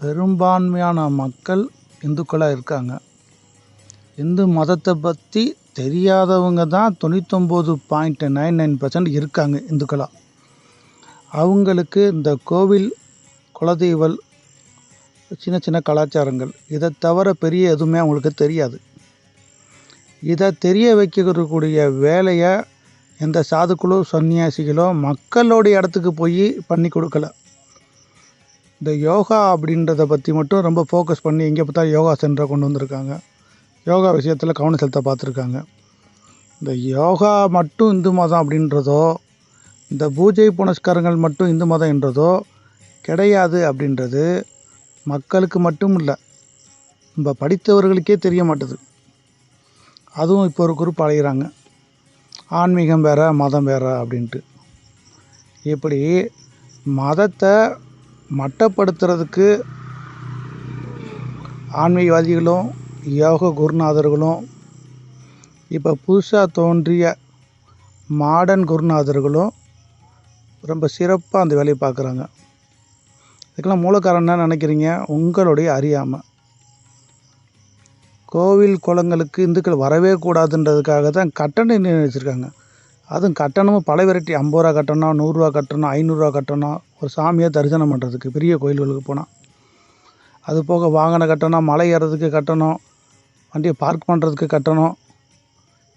பெரும்பான்மையான மக்கள் இந்துக்களாக இருக்காங்க. இந்து மதத்தை பற்றி தெரியாதவங்க தான் தொண்ணூத்தொம்பது பாயிண்ட் நைன் நைன் பர்சன்ட் இருக்காங்க இந்துக்களாக அவங்களுக்கு இந்த கோவில் குலதெய்வல் சின்ன சின்ன கலாச்சாரங்கள் இதை தவிர பெரிய எதுவுமே அவங்களுக்கு தெரியாது. இதை தெரிய வைக்கக்கூடிய வேலையை எந்த சாதுக்களோ சன்னியாசிகளோ மக்களுடைய இடத்துக்கு போய் பண்ணி கொடுக்கல. இந்த யோகா அப்படின்றத பற்றி மட்டும் ரொம்ப ஃபோக்கஸ் பண்ணி எங்கே பார்த்தா யோகா சென்டரை கொண்டு வந்திருக்காங்க. யோகா விஷயத்தில் கவனம் செலுத்த பார்த்துருக்காங்க. இந்த யோகா மட்டும் இந்து மதம் அப்படின்றதோ இந்த பூஜை புனஸ்காரங்கள் மட்டும் இந்து மதம் என்றதோ கிடையாது அப்படின்றது மக்களுக்கு மட்டும் இல்லை நம்ம படித்தவர்களுக்கே தெரிய மாட்டுது. அதுவும் இப்போ ஒரு குரூப் அலைகிறாங்க ஆன்மீகம் வேறு மதம் வேறு அப்படின்ட்டு. இப்படி மதத்தை மட்டப்படுத்துறதுக்கு ஆன்மீகவாதிகளும் யோக குருநாதர்களும் இப்போ புதுசாக தோன்றிய மாடர்ன் குருநாதர்களும் ரொம்ப சிறப்பாக அந்த வேலையை பார்க்குறாங்க. இதுக்கெல்லாம் மூல காரணம் என்ன நினைக்கிறீங்க? உங்களுடைய அறியாமை. கோவில் குளங்களுக்கு இந்துக்கள் வரவே கூடாதுன்றதுக்காக தான் கட்டணம் நிர்ணயிச்சிருக்காங்க. அதுவும் கட்டணமும் பல வெரைட்டி. ஐம்பது ரூபா கட்டணம் நூறுரூவா கட்டணம் ஐநூறுரூவா கட்டணம். ஒரு சாமியை தரிசனம் பண்ணுறதுக்கு பெரிய கோயில்களுக்கு போனால் அது போக வாகன கட்டணம் மலை ஏறுறதுக்கு கட்டணம் வண்டியை பார்க் பண்ணுறதுக்கு கட்டணம்.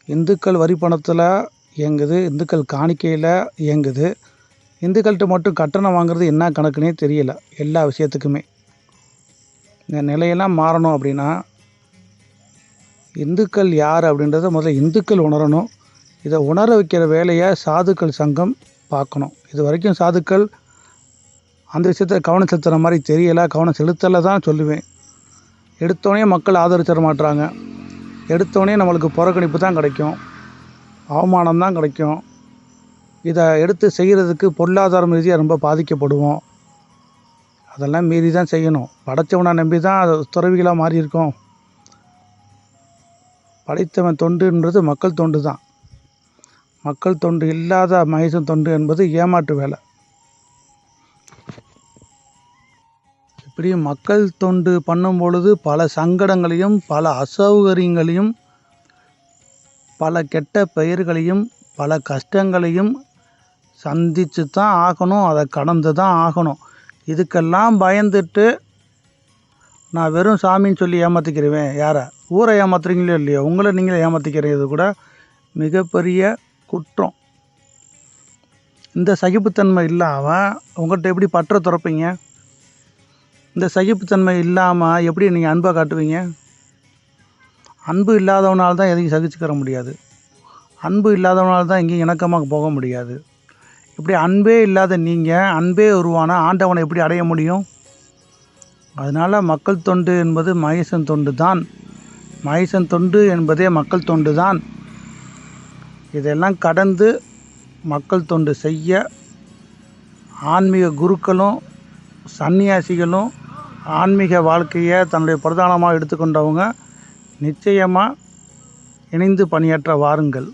இந்துக்கள் வரி பணத்தில் இயங்குது இந்துக்கள் காணிக்கையில் இயங்குது. இந்துக்கள்கிட்ட மட்டும் கட்டணம் வாங்குறது என்ன கணக்குனே தெரியல எல்லா விஷயத்துக்குமே. இந்த நிலையெல்லாம் மாறணும் அப்படின்னா இந்துக்கள் யார் அப்படின்றத முதல்ல இந்துக்கள் உணரணும். இதை உணர வைக்கிற வேலையை சாதுக்கள் சங்கம் பார்க்கணும். இது வரைக்கும் சாதுக்கள் அந்த விஷயத்தில் கவனம் செலுத்துகிற மாதிரி தெரியலை கவனம் செலுத்தலை தான் சொல்லுவேன். எடுத்தோடனே மக்கள் ஆதரிச்சிட மாட்டுறாங்க எடுத்தோடனே நம்மளுக்கு புறக்கணிப்பு தான் கிடைக்கும். அவமானம் தான் கிடைக்கும். இதை எடுத்து செய்கிறதுக்கு பொருளாதாரம் ரீதியாக ரொம்ப பாதிக்கப்படுவோம். அதெல்லாம் மீறி தான் செய்யணும். படைத்தவனை நம்பி தான் அது துறவிகளாக மாறியிருக்கோம். படைத்தவன் தொண்டுன்றது மக்கள் தொண்டு தான் மக்கள் தொண்டு இல்லாத மகேசன் தொண்டு என்பது ஏமாற்று வேலை. இப்படி மக்கள் தொண்டு பண்ணும் பொழுது பல சங்கடங்களையும் பல அசௌகரியங்களையும் பல கெட்ட பெயர்களையும் பல கஷ்டங்களையும் சந்தித்து தான் ஆகணும். அதை கடந்து தான் ஆகணும். இதுக்கெல்லாம் பயந்துட்டு நான் வெறும் சாமின்னு சொல்லி ஏமாற்றிக்கிறவேன் யாரை ஊரை ஏமாத்துறீங்களோ இல்லையோ உங்களை நீங்களே ஏமாற்றிக்கிறது கூட மிகப்பெரிய குற்றம். இந்த சகிப்புத்தன்மை இல்லாமல் உங்கள்கிட்ட எப்படி பற்ற துறப்பீங்க? இந்த சகிப்புத்தன்மை இல்லாமல் எப்படி நீங்கள் அன்பை காட்டுவீங்க? அன்பு இல்லாதவனால் தான் எதையும் சகிச்சுக்கிற முடியாது. அன்பு இல்லாதவனால் தான் எங்கேயும் இணக்கமாக போக முடியாது. இப்படி அன்பே இல்லாத நீங்கள் அன்பே உருவான ஆண்டவனை எப்படி அடைய முடியும்? அதனால் மக்கள் தொண்டு என்பது மகேசன் தொண்டு தான் மகேசன் தொண்டு என்பதே மக்கள் தொண்டு தான் இதெல்லாம் கடந்து மக்கள் தொண்டு செய்ய ஆன்மீக குருக்களும் சன்னியாசிகளும் ஆன்மீக வாழ்க்கையை தன்னுடைய பிரதானமாக எடுத்துக்கொண்டவங்க நிச்சயமாக இணைந்து பணியாற்ற வாருங்கள்.